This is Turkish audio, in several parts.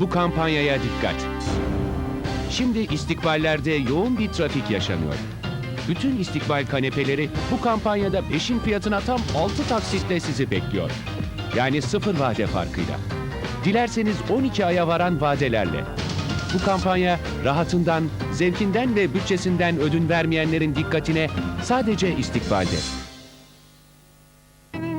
Bu kampanyaya dikkat. Şimdi istikballerde yoğun bir trafik yaşanıyor. Bütün istikbal kanepeleri bu kampanyada 5'in fiyatına tam 6 taksitle sizi bekliyor. Yani sıfır vade farkıyla. Dilerseniz 12 aya varan vadelerle. Bu kampanya rahatından, zevkinden ve bütçesinden ödün vermeyenlerin dikkatine sadece istikbalde.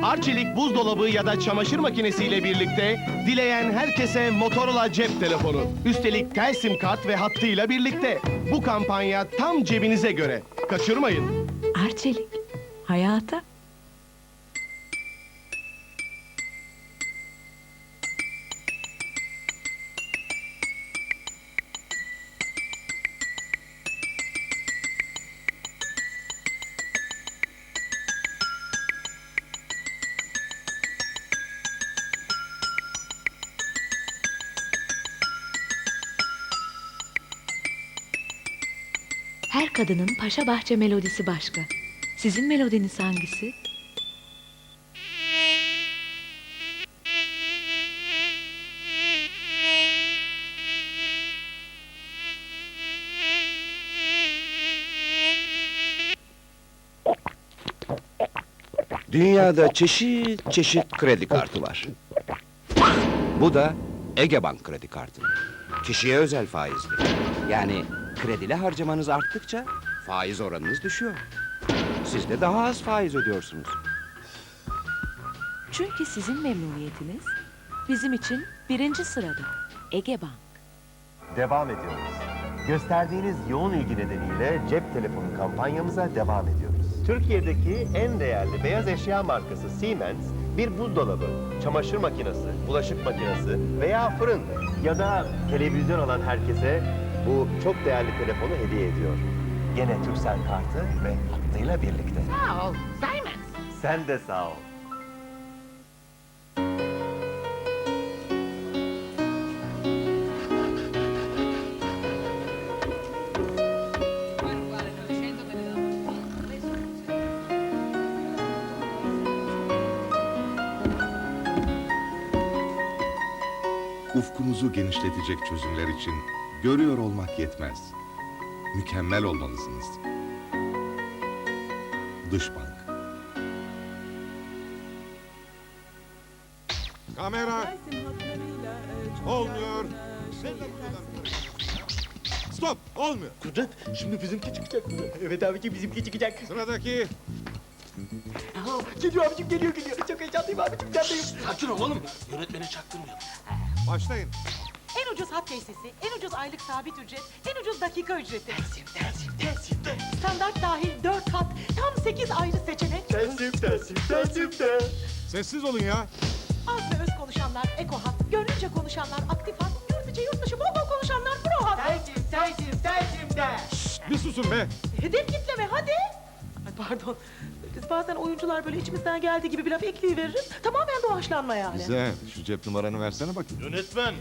Arçelik buzdolabı ya da çamaşır makinesiyle birlikte dileyen herkese Motorola cep telefonu. Üstelik tel sim kart ve hattıyla birlikte. Bu kampanya tam cebinize göre. Kaçırmayın. Arçelik, hayata. Her kadının paşa bahçe melodisi başka. Sizin melodiniz hangisi? Dünyada çeşit çeşit kredi kartı var. Bu da Egebank kredi kartı. Kişiye özel faizli. Yani kredili harcamanız arttıkça faiz oranınız düşüyor. Siz de daha az faiz ödüyorsunuz. Çünkü sizin memnuniyetiniz bizim için birinci sırada. Ege Bank. Devam ediyoruz. Gösterdiğiniz yoğun ilgi nedeniyle cep telefonu kampanyamıza devam ediyoruz. Türkiye'deki en değerli beyaz eşya markası Siemens, bir buzdolabı, çamaşır makinesi, bulaşık makinesi veya fırın ya da televizyon alan herkese bu çok değerli telefonu hediye ediyor. Gene Türksel kartı ve hattıyla birlikte. Sağ ol, Simon. Sen de sağ ol. Ufkunuzu genişletecek çözümler için görüyor olmak yetmez. Mükemmel olmalısınız. Dış Bank. Kamera. Olmuyor. Stop. Olmuyor. Kudret, şimdi bizimki çıkacak. Evet abiciğim bizimki çıkacak. Sıradaki. Geliyor abicim geliyor geliyor. Çok heyecanlıyım abicim sendeyim. Başlayın. En ucuz hat tesisi, en ucuz aylık sabit ücret, en ucuz dakika ücreti. Tersim, tersim, tersim, tersim. Standart dahil 4 kat, tam 8 ayrı seçenek. Tersim, tersim, tersim, tersim. Sessiz olun ya. Az ve öz konuşanlar eko hat, gönlünce konuşanlar aktif hat, yurt içi yurt dışı bol bol konuşanlar pro hat. Tersim, tersim, tersim de. Bir susun be. Hedef kitleme hadi. Ay pardon. Biz bazen oyuncular böyle içimizden geldiği gibi bir laf ekleyiveririz. Tamamen doğaçlanma yani. Güzel. Şu cep numaranı versene bakayım. Yönetmen.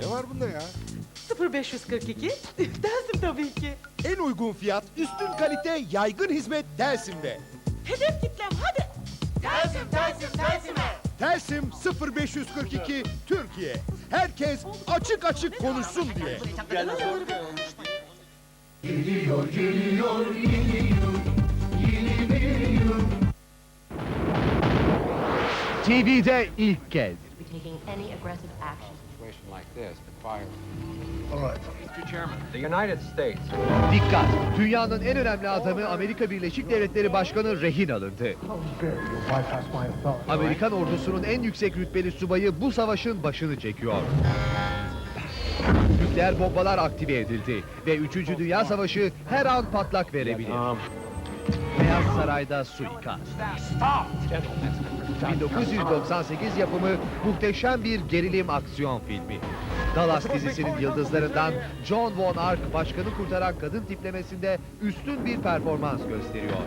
Ne var bunda ya? 0542. Dersim tabii ki. En uygun fiyat, üstün kalite, yaygın hizmet Telsim'de. Hedef kitlem hadi. Tersim, tersim, tersime. Telsim 0542 Türkiye. Herkes açık açık konuşsun diye. TV'de ilk kez. taking any aggressive action. Dikkat! Dünyanın en önemli adamı Amerika Birleşik Devletleri Başkanı rehin alındı. Amerikan ordusunun en yüksek rütbeli subayı bu savaşın başını çekiyor. Nükleer bombalar aktive edildi ve 3. Dünya Savaşı her an patlak verebilir. Beyaz Saray'da suikast. 1998 yapımı muhteşem bir gerilim aksiyon filmi. Dallas dizisinin yıldızlarından John Von Ark başkanı kurtaran kadın tiplemesinde üstün bir performans gösteriyor.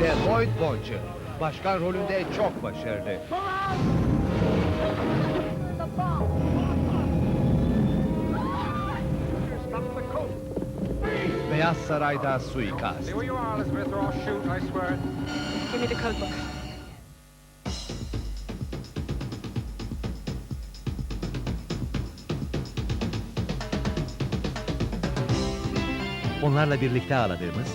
Ve Lloyd Boncher başkan rolünde çok başarılı. Beyaz Saray'da suikast. Onlarla birlikte ağladığımız,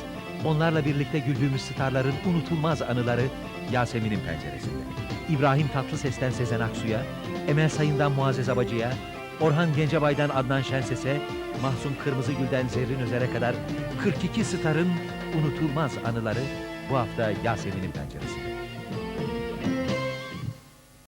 onlarla birlikte güldüğümüz starların unutulmaz anıları Yasemin'in penceresinde. İbrahim Tatlıses'ten Sezen Aksu'ya, Emel Sayın'dan Muazzez Abacı'ya, Orhan Gencebay'dan Adnan Şenses'e, Mahsun Kırmızıgül'den Zerrin Özer'e kadar 42 starın unutulmaz anıları bu hafta Yasemin'in penceresinde.